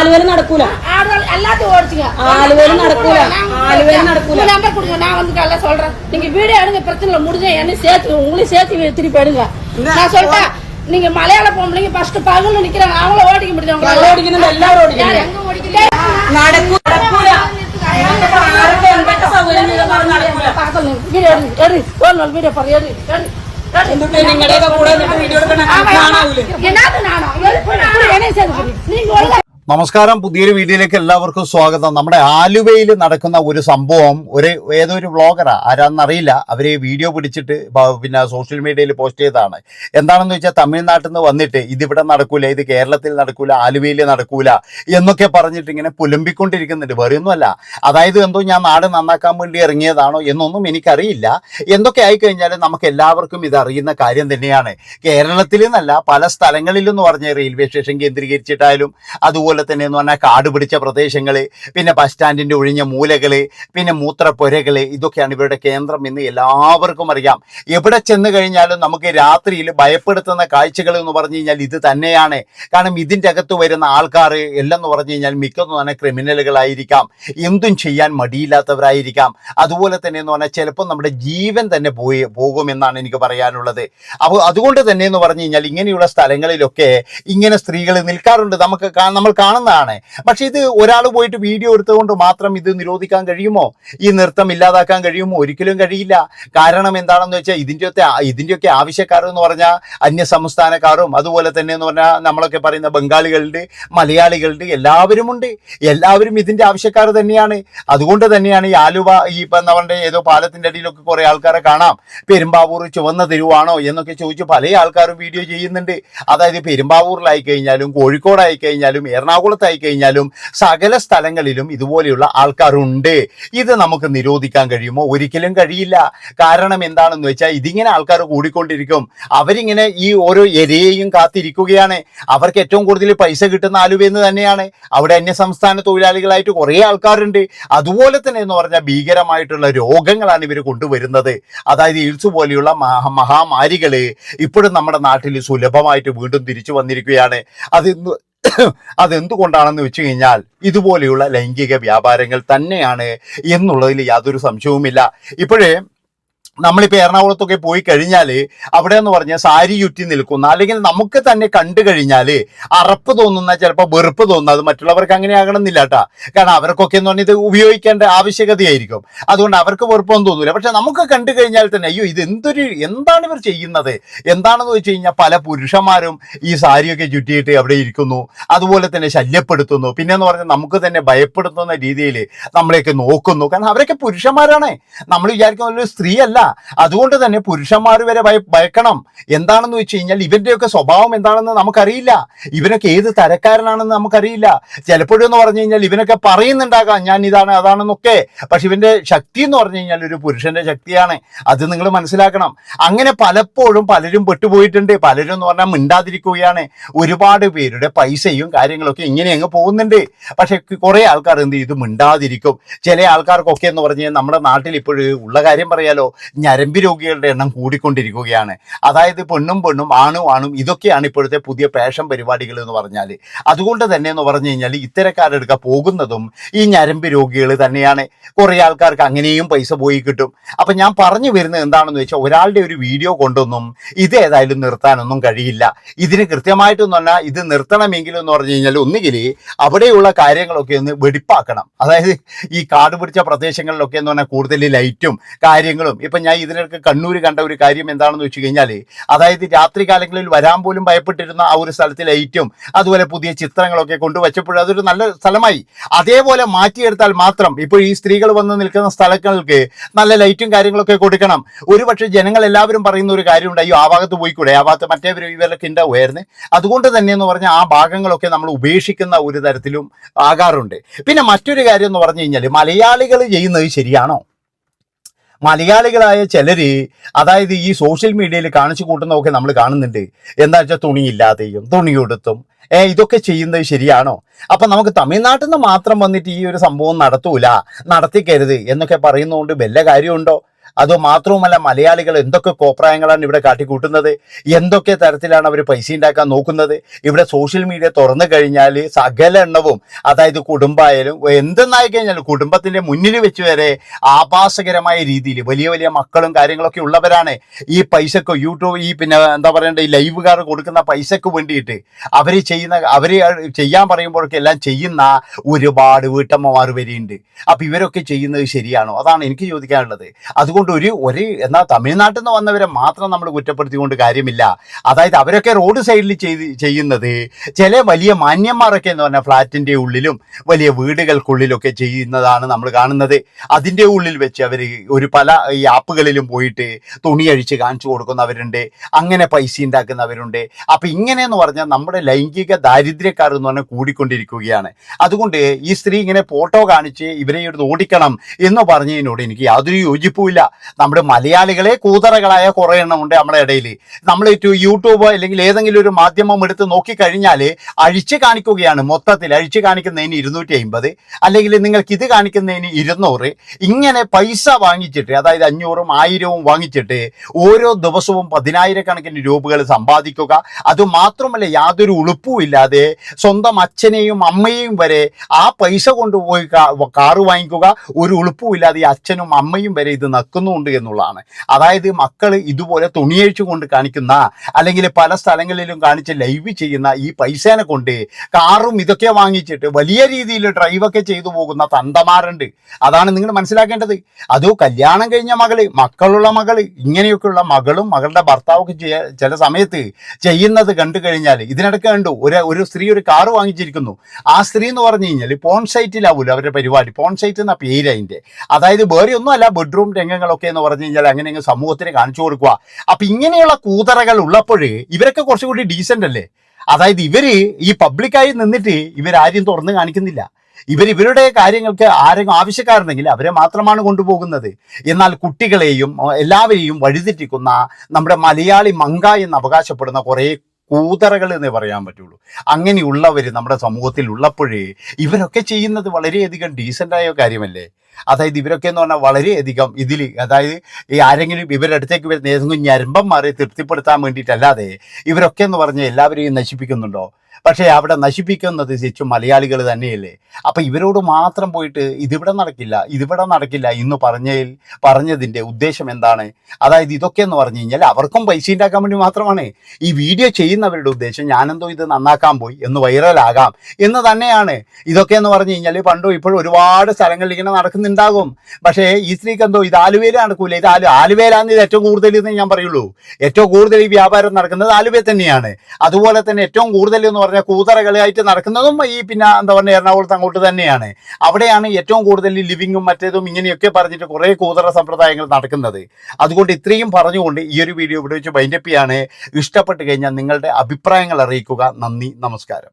ആലുവയിൽ നടക്കൂല ஆடுகள் எல்லாத்தையும் ஓடிச்சுங்க ஆளுவேலும் நடக்கூல. ஆளுவேலும் நடக்கூல. உங்க நம்பர் கொடுங்க நான் வந்து காலைல சொல்றேன் நீங்க வீடியோ எடுங்க பிரச்சனை இல்லை முடிஞ்ச என்ன சேர்த்து உங்களையும் சேர்த்து திருப்பி எடுங்க நான் சொல்லிட்டேன் நீங்க மலையாள பொம்பளைங்க ஃபர்ஸ்ட் பகல்ல நிக்கிறாங்க அவங்கள ஓடிக்க முடியும் ഞങ്ങൾ ഓടിക്കുന്നുണ്ട് എല്ലാവരും ഓടിക്കുന്നുണ്ട് எங்க ഓടിക്കണ്ടേ നടക്കൂ നടക്കൂല നിങ്ങൾക്ക് ആർക്ക് എന്തൊക്കെ സൗകര്യം ചെയ്താൽ പറഞ്ഞാൽ നടക്കൂല பக்கத்துல வீடியோ எடுங்க எடு ஒரு நாள் வீடியோ பாரு எடு எடு எடு. എന്നിട്ട് നിങ്ങളുടെയൊക്കെ കൂടെ നിന്നിട്ട് വീഡിയോ എടുക്കണ കാണാവൂലേ என்னது நானும் எழுப்பு நானும் என்னையும் சேர்த்து நீங்க ஒழுங்கா നമസ്കാരം. പുതിയൊരു വീഡിയോയിലേക്ക് എല്ലാവർക്കും സ്വാഗതം. നമ്മുടെ ആലുവയിൽ നടക്കുന്ന ഒരു സംഭവം ഒരു ഏതൊരു വ്ളോഗറാ ആരാന്നറിയില്ല. അവർ വീഡിയോ പിടിച്ചിട്ട് പിന്നെ സോഷ്യൽ മീഡിയയിൽ പോസ്റ്റ് ചെയ്തതാണ്. എന്താണെന്ന് വെച്ചാൽ തമിഴ്നാട്ടിൽ നിന്ന് വന്നിട്ട് ഇതിവിടെ നടക്കൂല ഇത് കേരളത്തിൽ നടക്കൂല ആലുവയിൽ നടക്കൂല എന്നൊക്കെ പറഞ്ഞിട്ട് ഇങ്ങനെ പുലമ്പിക്കൊണ്ടിരിക്കുന്നുണ്ട്. വേറെയൊന്നുമല്ല. അതായത് എന്തോ ഞാൻ നാട് നന്നാക്കാൻ വേണ്ടി ഇറങ്ങിയതാണോ എന്നൊന്നും എനിക്കറിയില്ല. എന്തൊക്കെ ആയിക്കഴിഞ്ഞാൽ നമുക്ക് എല്ലാവർക്കും ഇത് അറിയുന്ന കാര്യം തന്നെയാണ്. കേരളത്തിൽ നിന്നല്ല പല സ്ഥലങ്ങളിലും എന്ന് പറഞ്ഞ റെയിൽവേ സ്റ്റേഷൻ കേന്ദ്രീകരിച്ചിട്ടായാലും അതുപോലെ തന്നെ എന്ന് പറഞ്ഞാൽ കാട് പിടിച്ച പ്രദേശങ്ങൾ പിന്നെ ബസ് സ്റ്റാൻഡിന്റെ ഒഴിഞ്ഞ മൂലകൾ പിന്നെ മൂത്രപ്പുരകൾ ഇതൊക്കെയാണ് ഇവരുടെ കേന്ദ്രം എന്ന് എല്ലാവർക്കും അറിയാം. എവിടെ ചെന്ന് കഴിഞ്ഞാലും നമുക്ക് രാത്രിയിൽ ഭയപ്പെടുത്തുന്ന കാഴ്ചകൾ എന്ന് പറഞ്ഞു കഴിഞ്ഞാൽ ഇത് തന്നെയാണ്. കാരണം ഇതിന്റെ അകത്ത് വരുന്ന ആൾക്കാർ എല്ലാം എന്ന് പറഞ്ഞു കഴിഞ്ഞാൽ മിക്കതും തന്നെ ക്രിമിനലുകളായിരിക്കാം. എന്തും ചെയ്യാൻ മടിയില്ലാത്തവരായിരിക്കാം. അതുപോലെ തന്നെ എന്ന് പറഞ്ഞാൽ ചിലപ്പോൾ നമ്മുടെ ജീവൻ തന്നെ പോയി പോകുമെന്നാണ് എനിക്ക് പറയാനുള്ളത്. അപ്പോൾ അതുകൊണ്ട് തന്നെ എന്ന് പറഞ്ഞു കഴിഞ്ഞാൽ ഇങ്ങനെയുള്ള സ്ഥലങ്ങളിലൊക്കെ ഇങ്ങനെ സ്ത്രീകൾ നിൽക്കാറുണ്ട്. നമുക്ക് നമ്മൾ കാണുന്നതാണ്. പക്ഷെ ഇത് ഒരാൾ പോയിട്ട് വീഡിയോ എടുത്തുകൊണ്ട് മാത്രം ഇത് നിരോധിക്കാൻ കഴിയുമോ? ഈ നൃത്തം ഇല്ലാതാക്കാൻ കഴിയുമോ? ഒരിക്കലും കഴിയില്ല. കാരണം എന്താണെന്ന് വെച്ചാൽ ഇതിന്റെയൊക്കെ ഇതിന്റെയൊക്കെ ആവശ്യക്കാർ എന്ന് പറഞ്ഞാൽ അന്യ സംസ്ഥാനക്കാരും അതുപോലെ തന്നെ എന്ന് പറഞ്ഞാൽ നമ്മളൊക്കെ പറയുന്ന ബംഗാളികളുണ്ട് എല്ലാവരും ഉണ്ട്. എല്ലാവരും ഇതിന്റെ ആവശ്യക്കാർ തന്നെയാണ്. അതുകൊണ്ട് തന്നെയാണ് ഈ ആലുവ ഈ ഇപ്പം നമ്മുടെ ഏതോ പാലത്തിന്റെ അടിയിലൊക്കെ കുറേ ആൾക്കാരെ കാണാം. പെരുമ്പാവൂർ ചുവന്ന തെരുവാണോ എന്നൊക്കെ ചോദിച്ച് പല ആൾക്കാരും വീഡിയോ ചെയ്യുന്നുണ്ട്. അതായത് പെരുമ്പാവൂരിലായി കഴിഞ്ഞാലും കോഴിക്കോടായി കഴിഞ്ഞാലും എറണാകുളത്തായി കഴിഞ്ഞാലും സകല സ്ഥലങ്ങളിലും ഇതുപോലെയുള്ള ആൾക്കാരുണ്ട്. ഇത് നമുക്ക് നിരോധിക്കാൻ കഴിയുമോ? ഒരിക്കലും കഴിയില്ല. കാരണം എന്താണെന്ന് വെച്ചാൽ ഇതിങ്ങനെ ആൾക്കാർ കൂടിക്കൊണ്ടിരിക്കും. അവരിങ്ങനെ ഈ ഓരോ എരയെയും കാത്തിരിക്കുകയാണ്. അവർക്ക് ഏറ്റവും കൂടുതൽ പൈസ കിട്ടുന്ന ആലുവെന്ന് തന്നെയാണ്. അവിടെ അന്യ സംസ്ഥാന തൊഴിലാളികളായിട്ട് കുറേ ആൾക്കാരുണ്ട്. അതുപോലെ തന്നെ എന്ന് പറഞ്ഞാൽ ഭീകരമായിട്ടുള്ള രോഗങ്ങളാണ് ഇവർ കൊണ്ടുവരുന്നത്. അതായത് എയ്ഡ്സ് പോലെയുള്ള മഹാ- മഹാമാരികൾ ഇപ്പോഴും നമ്മുടെ നാട്ടിൽ സുലഭമായിട്ട് വീണ്ടും തിരിച്ചു വന്നിരിക്കുകയാണ്. അത് അതെന്തുകൊണ്ടാണെന്ന് വെച്ചു കഴിഞ്ഞാൽ ഇതുപോലെയുള്ള ലൈംഗിക വ്യാപാരങ്ങൾ തന്നെയാണ് എന്നുള്ളതിൽ യാതൊരു സംശയവുമില്ല. ഇപ്പോഴേ നമ്മളിപ്പോൾ എറണാകുളത്തൊക്കെ പോയി കഴിഞ്ഞാൽ അവിടെ എന്ന് പറഞ്ഞാൽ സാരി ചുറ്റി നിൽക്കുന്ന അല്ലെങ്കിൽ നമുക്ക് തന്നെ കണ്ടു കഴിഞ്ഞാൽ അറപ്പ് തോന്നുന്ന ചിലപ്പോൾ വെറുപ്പ് തോന്നുന്ന അത് മറ്റുള്ളവർക്ക് അങ്ങനെ ആകണമെന്നില്ല കേട്ടാ കാരണം അവർക്കൊക്കെ എന്ന് പറഞ്ഞാൽ ഇത് ഉപയോഗിക്കേണ്ട ആവശ്യകതയായിരിക്കും. അതുകൊണ്ട് അവർക്ക് വെറുപ്പൊന്നും തോന്നില്ല പക്ഷെ നമുക്ക് കണ്ടു കഴിഞ്ഞാൽ തന്നെ അയ്യോ ഇത് എന്തൊരു എന്താണ് ഇവർ ചെയ്യുന്നത്? എന്താണെന്ന് വെച്ച് കഴിഞ്ഞാൽ പല പുരുഷന്മാരും ഈ സാരിയൊക്കെ ചുറ്റിയിട്ട് അവിടെ ഇരിക്കുന്നു. അതുപോലെ തന്നെ ശല്യപ്പെടുത്തുന്നു. പിന്നെ എന്ന് പറഞ്ഞാൽ നമുക്ക് തന്നെ ഭയപ്പെടുത്തുന്ന രീതിയിൽ നമ്മളെയൊക്കെ നോക്കുന്നു. കാരണം അവരൊക്കെ പുരുഷന്മാരാണേ. നമ്മൾ വിചാരിക്കുന്ന ഒരു സ്ത്രീ അല്ല അതുകൊണ്ട് തന്നെ പുരുഷന്മാർ വരെ ഭയ ഭയക്കണം. എന്താണെന്ന് വെച്ച് കഴിഞ്ഞാൽ ഇവന്റെയൊക്കെ സ്വഭാവം എന്താണെന്ന് നമുക്കറിയില്ല. ഇവനൊക്കെ ഏത് തരക്കാരനാണെന്ന് നമുക്കറിയില്ല. ചിലപ്പോഴും എന്ന് പറഞ്ഞു കഴിഞ്ഞാൽ ഇവനൊക്കെ പറയുന്നുണ്ടാകാം ഞാൻ ഇതാണ് അതാണെന്നൊക്കെ. പക്ഷെ ഇവന്റെ ശക്തി എന്ന് പറഞ്ഞു കഴിഞ്ഞാൽ ഒരു പുരുഷന്റെ ശക്തിയാണ്. അത് നിങ്ങൾ മനസ്സിലാക്കണം. അങ്ങനെ പലപ്പോഴും പലരും പെട്ടുപോയിട്ടുണ്ട്. പലരും എന്ന് പറഞ്ഞാൽ മിണ്ടാതിരിക്കുകയാണ്. ഒരുപാട് പേരുടെ പൈസയും കാര്യങ്ങളൊക്കെ ഇങ്ങനെ അങ്ങ് പോകുന്നുണ്ട്. പക്ഷെ കുറേ ആൾക്കാർ എന്ത് ചെയ്തു മിണ്ടാതിരിക്കും. ചില ആൾക്കാർക്കൊക്കെ എന്ന് പറഞ്ഞു കഴിഞ്ഞാൽ നമ്മുടെ നാട്ടിൽ ഇപ്പോഴും ഉള്ള കാര്യം പറയാലോ. ഞരമ്പ് രോഗികളുടെ എണ്ണം കൂടിക്കൊണ്ടിരിക്കുകയാണ്. അതായത് പെണ്ണും പെണ്ണും ആണും ആണും ഇതൊക്കെയാണ് ഇപ്പോഴത്തെ പുതിയ പേഷൻ പരിപാടികൾ എന്ന് പറഞ്ഞാൽ അതുകൊണ്ട് തന്നെ എന്ന് പറഞ്ഞു കഴിഞ്ഞാൽ ഇത്തരക്കാരെടുക്ക പോകുന്നതും ഈ ഞരമ്പ് രോഗികൾ തന്നെയാണ്. കുറേ ആൾക്കാർക്ക് അങ്ങനെയും പൈസ പോയി കിട്ടും. അപ്പം ഞാൻ പറഞ്ഞു വരുന്നത് എന്താണെന്ന് വെച്ചാൽ ഒരാളുടെ ഒരു വീഡിയോ കൊണ്ടൊന്നും ഇത് ഏതായാലും നിർത്താനൊന്നും കഴിയില്ല. ഇതിന് കൃത്യമായിട്ടെന്ന് പറഞ്ഞാൽ ഇത് നിർത്തണമെങ്കിൽ എന്ന് പറഞ്ഞു കഴിഞ്ഞാൽ ഒന്നുകിൽ അവിടെയുള്ള കാര്യങ്ങളൊക്കെ ഒന്ന് വെടിപ്പാക്കണം. അതായത് ഈ കാട് പിടിച്ച പ്രദേശങ്ങളിലൊക്കെ എന്ന് പറഞ്ഞാൽ കൂടുതൽ ലൈറ്റും കാര്യങ്ങളും. ഇപ്പം ഞാൻ ഇതിനൊക്കെ കണ്ണൂർ കണ്ട ഒരു കാര്യം എന്താണെന്ന് വെച്ച് കഴിഞ്ഞാൽ അതായത് രാത്രി കാലങ്ങളിൽ വരാൻ പോലും ഭയപ്പെട്ടിരുന്ന ആ ഒരു സ്ഥലത്തിൽ ലൈറ്റും അതുപോലെ പുതിയ ചിത്രങ്ങളൊക്കെ കൊണ്ടുവച്ചപ്പോൾ അതൊരു നല്ല സ്ഥലമായി. അതേപോലെ മാറ്റിയെടുത്താൽ മാത്രം ഇപ്പോൾ ഈ സ്ത്രീകൾ വന്ന് നിൽക്കുന്ന സ്ഥലങ്ങൾക്ക് നല്ല ലൈറ്റും കാര്യങ്ങളൊക്കെ കൊടുക്കണം. ഒരുപക്ഷെ ജനങ്ങൾ എല്ലാവരും പറയുന്ന ഒരു കാര്യമുണ്ട് അയ്യോ ആ ഭാഗത്ത് പോയിക്കൂടെ? ആ ഭാഗത്ത് മറ്റേ ഇവരൊക്കെ ഉണ്ടാവുമായിരുന്നു? അതുകൊണ്ട് തന്നെ എന്ന് പറഞ്ഞാൽ ആ ഭാഗങ്ങളൊക്കെ നമ്മൾ ഉപേക്ഷിക്കുന്ന ഒരു തരത്തിലും ആകാറുണ്ട്. പിന്നെ മറ്റൊരു കാര്യം എന്ന് പറഞ്ഞു കഴിഞ്ഞാൽ മലയാളികൾ ചെയ്യുന്നത് ശരിയാണോ? മലയാളികളായ ചിലര് അതായത് ഈ സോഷ്യൽ മീഡിയയിൽ കാണിച്ചു കൂട്ടുന്നതൊക്കെ നമ്മൾ കാണുന്നുണ്ട്. എന്താ വെച്ചാൽ തുണിയില്ലാതെയും തുണിയെടുത്തും ഏ ഇതൊക്കെ ചെയ്യുന്നത് ശരിയാണോ? അപ്പൊ നമുക്ക് തമിഴ്നാട്ടിൽ നിന്ന് മാത്രം വന്നിട്ട് ഈ ഒരു സംഭവം നടത്തൂല നടത്തിക്കരുത് എന്നൊക്കെ പറയുന്നതുകൊണ്ട് വല്ല കാര്യമുണ്ടോ? അതോ മാത്രവുമല്ല മലയാളികൾ എന്തൊക്കെ കോപ്രായങ്ങളാണ് ഇവിടെ കാട്ടിക്കൂട്ടുന്നത്? എന്തൊക്കെ തരത്തിലാണ് അവർ പൈസ ഉണ്ടാക്കാൻ നോക്കുന്നത്? ഇവിടെ സോഷ്യൽ മീഡിയ തുറന്നു കഴിഞ്ഞാൽ സകല എണ്ണവും അതായത് കുടുംബമായാലും എന്തെന്നായി കഴിഞ്ഞാൽ കുടുംബത്തിന്റെ മുന്നിൽ വെച്ച് വരെ ആഭാസകരമായ രീതിയിൽ വലിയ വലിയ മക്കളും കാര്യങ്ങളൊക്കെ ഉള്ളവരാണ്. ഈ പൈസക്ക് യൂട്യൂബ് ഈ പിന്നെ എന്താ പറയണ്ടേ ഈ ലൈവുകാർ കൊടുക്കുന്ന പൈസക്ക് വേണ്ടിയിട്ട് അവർ ചെയ്യുന്ന അവർ ചെയ്യാൻ പറയുമ്പോഴൊക്കെ എല്ലാം ചെയ്യുന്ന ഒരുപാട് വീട്ടമ്മമാർ വരെയുണ്ട്. അപ്പം ഇവരൊക്കെ ചെയ്യുന്നത് ശരിയാണോ? അതാണ് എനിക്ക് ചോദിക്കാനുള്ളത്. അതുകൊണ്ട് ഒരു ഒരു എന്നാൽ തമിഴ്നാട്ടിൽ നിന്ന് വന്നവരെ മാത്രം നമ്മൾ കുറ്റപ്പെടുത്തിക്കൊണ്ട് കാര്യമില്ല. അതായത് അവരൊക്കെ റോഡ് സൈഡിൽ ചെയ്ത് ചെയ്യുന്നത് ചില വലിയ മാന്യന്മാരൊക്കെ എന്ന് പറഞ്ഞാൽ ഫ്ലാറ്റിന്റെ ഉള്ളിലും വലിയ വീടുകൾക്കുള്ളിലൊക്കെ ചെയ്യുന്നതാണ് നമ്മൾ കാണുന്നത്. അതിന്റെ ഉള്ളിൽ വെച്ച് അവർ ഒരു പല ഈ ആപ്പുകളിലും പോയിട്ട് തുണി അഴിച്ച് കാണിച്ചു കൊടുക്കുന്നവരുണ്ട്. അങ്ങനെ പൈസ ഉണ്ടാക്കുന്നവരുണ്ട്. അപ്പം ഇങ്ങനെയെന്ന് പറഞ്ഞാൽ നമ്മുടെ ലൈംഗിക ദാരിദ്ര്യക്കാർ എന്ന് പറഞ്ഞാൽ കൂടിക്കൊണ്ടിരിക്കുകയാണ്. അതുകൊണ്ട് ഈ സ്ത്രീ ഇങ്ങനെ ഫോട്ടോ കാണിച്ച് ഇവരെ ഇവിടുന്ന് ഓടിക്കണം എന്ന് പറഞ്ഞതിനോട് എനിക്ക് യാതൊരു യോജിപ്പുമില്ല നമ്മുടെ മലയാളികളെ കൂതറകളായ കുറേ എണ്ണം ഉണ്ട് നമ്മുടെ ഇടയിൽ. നമ്മൾ യൂട്യൂബ് അല്ലെങ്കിൽ ഏതെങ്കിലും ഒരു മാധ്യമം എടുത്ത് നോക്കിക്കഴിഞ്ഞാൽ അഴിച്ച് കാണിക്കുകയാണ് മൊത്തത്തിൽ. അഴിച്ച് കാണിക്കുന്നതിന് ഇരുന്നൂറ്റി അമ്പത് അല്ലെങ്കിൽ നിങ്ങൾക്ക് ഇത് കാണിക്കുന്നതിന് ഇരുന്നൂറ് ഇങ്ങനെ പൈസ വാങ്ങിച്ചിട്ട് അതായത് അഞ്ഞൂറും ആയിരവും വാങ്ങിച്ചിട്ട് ഓരോ ദിവസവും പതിനായിരക്കണക്കിന് രൂപകൾ സമ്പാദിക്കുക. അതുമാത്രമല്ല യാതൊരു ഉളുപ്പും ഇല്ലാതെ സ്വന്തം അച്ഛനെയും അമ്മയെയും വരെ ആ പൈസ കൊണ്ടുപോയി കാറ് വാങ്ങിക്കുക. ഒരു ഉളുപ്പും ഇല്ലാതെ അച്ഛനും അമ്മയും വരെ ഇത് നക്കുന്നുണ്ട് എന്നുള്ളതാണ്. അതായത് മക്കൾ ഇതുപോലെ തുണിയഴിച്ചു കൊണ്ട് കാണിക്കുന്ന അല്ലെങ്കിൽ പല സ്ഥലങ്ങളിലും കാണിച്ച് ലൈവ് ചെയ്യുന്ന ഈ പൈസേനെ കൊണ്ട് കാറും ഇതൊക്കെ വാങ്ങിച്ചിട്ട് വലിയ രീതിയിൽ ഡ്രൈവൊക്കെ ചെയ്തു പോകുന്ന തന്തമാരുണ്ട്. അതാണ് നിങ്ങൾ മനസ്സിലാക്കേണ്ടത്. അതോ കല്യാണം കഴിഞ്ഞ മകൾ മക്കളുള്ള മകൾ ഇങ്ങനെയൊക്കെയുള്ള മകളും മകളുടെ ഭർത്താവൊക്കെ ചെയ്യ ചില സമയത്ത് ചെയ്യുന്നത് കണ്ടു കഴിഞ്ഞാൽ ഇതിനിടയ്ക്ക് കണ്ടു ഒരു ഒരു സ്ത്രീ ഒരു കാറ് വാങ്ങിച്ചിരിക്കുന്നു. ആ സ്ത്രീ എന്ന് പറഞ്ഞു കഴിഞ്ഞാൽ പോൺ സൈറ്റിലാവൂല അവരുടെ പരിപാടി. പോൺ സൈറ്റ് എന്ന പേര് അതിന്റെ. അതായത് വേറെ ഒന്നുമല്ല ബെഡ്റൂം രംഗങ്ങളൊക്കെ എന്ന് പറഞ്ഞു കഴിഞ്ഞാൽ അങ്ങനെ അങ്ങ് സമൂഹത്തിന് കാണിച്ചു കൊടുക്കുക. അപ്പൊ ഇങ്ങനെയുള്ള കൂതറകൾ ഉള്ളപ്പോൾ ഇവരൊക്കെ കുറച്ചുകൂടി ഡീസന്റ് അല്ലേ? അതായത് ഇവർ ഈ പബ്ലിക്കായി നിന്നിട്ട് ഇവരാരും തുറന്ന് കാണിക്കുന്നില്ല. ഇവർ ഇവരുടെ കാര്യങ്ങൾക്ക് ആരെങ്കിലും ആവശ്യക്കാരുണ്ടെങ്കിൽ അവരെ മാത്രമാണ് കൊണ്ടുപോകുന്നത്. എന്നാൽ കുട്ടികളെയും എല്ലാവരെയും വഴിതെറ്റിക്കുന്ന നമ്മുടെ മലയാളി മങ്ക എന്ന് അവകാശപ്പെടുന്ന കുറേ കൂതറകൾ എന്നേ പറയാൻ പറ്റുള്ളൂ. അങ്ങനെയുള്ളവർ നമ്മുടെ സമൂഹത്തിൽ ഉള്ളപ്പോഴേ ഇവരൊക്കെ ചെയ്യുന്നത് വളരെയധികം ഡീസന്റായ കാര്യമല്ലേ? അതായത് ഇവരൊക്കെ എന്ന് പറഞ്ഞാൽ വളരെയധികം ഇതിൽ അതായത് ഈ ആരെങ്കിലും ഇവരുടെ അടുത്തേക്ക് വരുന്ന ഏതെങ്കിലും മാറി തൃപ്തിപ്പെടുത്താൻ വേണ്ടിയിട്ടല്ലാതെ ഇവരൊക്കെ എന്ന് പറഞ്ഞാൽ എല്ലാവരെയും നശിപ്പിക്കുന്നുണ്ടോ? പക്ഷേ അവിടെ നശിപ്പിക്കുന്നത് ശരിക്കും മലയാളികൾ തന്നെയല്ലേ? അപ്പം ഇവരോട് മാത്രം പോയിട്ട് ഇതിവിടെ നടക്കില്ല ഇതിവിടെ നടക്കില്ല എന്ന് പറഞ്ഞതിൽ പറഞ്ഞതിന്റെ ഉദ്ദേശം എന്താണ്? അതായത് ഇതൊക്കെ എന്ന് പറഞ്ഞു കഴിഞ്ഞാൽ അവർക്കും പൈസ ഉണ്ടാക്കാൻ വേണ്ടി മാത്രമാണ്. ഈ വീഡിയോ ചെയ്യുന്നവരുടെ ഉദ്ദേശം ഞാനെന്തോ ഇത് നന്നാക്കാൻ പോയി എന്ന് വൈറലാകാം എന്ന് തന്നെയാണ്. ഇതൊക്കെ എന്ന് പറഞ്ഞു കഴിഞ്ഞാൽ പണ്ടും ഇപ്പോഴും ഒരുപാട് സ്ഥലങ്ങളിൽ ഇങ്ങനെ നടക്കുന്നുണ്ടാകും പക്ഷേ ഈ സ്ത്രീക്ക് എന്തോ ഇത് ആലുവേല നടക്കൂല? ഇത് ആലു ആലുവേലാന്ന് ഇത് ഏറ്റവും കൂടുതൽ എന്ന് ഞാൻ പറയുള്ളൂ. ഏറ്റവും കൂടുതൽ ഈ വ്യാപാരം നടക്കുന്നത് ആലുവയിൽ തന്നെയാണ്. അതുപോലെ തന്നെ ഏറ്റവും കൂടുതൽ എന്ന് പറഞ്ഞാൽ കൂതറകളായിട്ട് നടക്കുന്നതും ഈ പിന്നെ എന്താ പറയുക എറണാകുളത്ത് അങ്ങോട്ട് തന്നെയാണ്. അവിടെയാണ് ഏറ്റവും കൂടുതൽ ലിവിങ്ങും മറ്റേതും ഇങ്ങനെയൊക്കെ പറഞ്ഞിട്ട് കുറേ കൂതറ സമ്പ്രദായങ്ങൾ നടക്കുന്നത്. അതുകൊണ്ട് ഇത്രയും പറഞ്ഞുകൊണ്ട് ഈ ഒരു വീഡിയോ ഇവിടെ വെച്ച് ബൈൻഡപ്പ് ചെയ്യാണ്. ഇഷ്ടപ്പെട്ട് കഴിഞ്ഞാൽ നിങ്ങളുടെ അഭിപ്രായങ്ങൾ അറിയിക്കുക. നന്ദി നമസ്കാരം.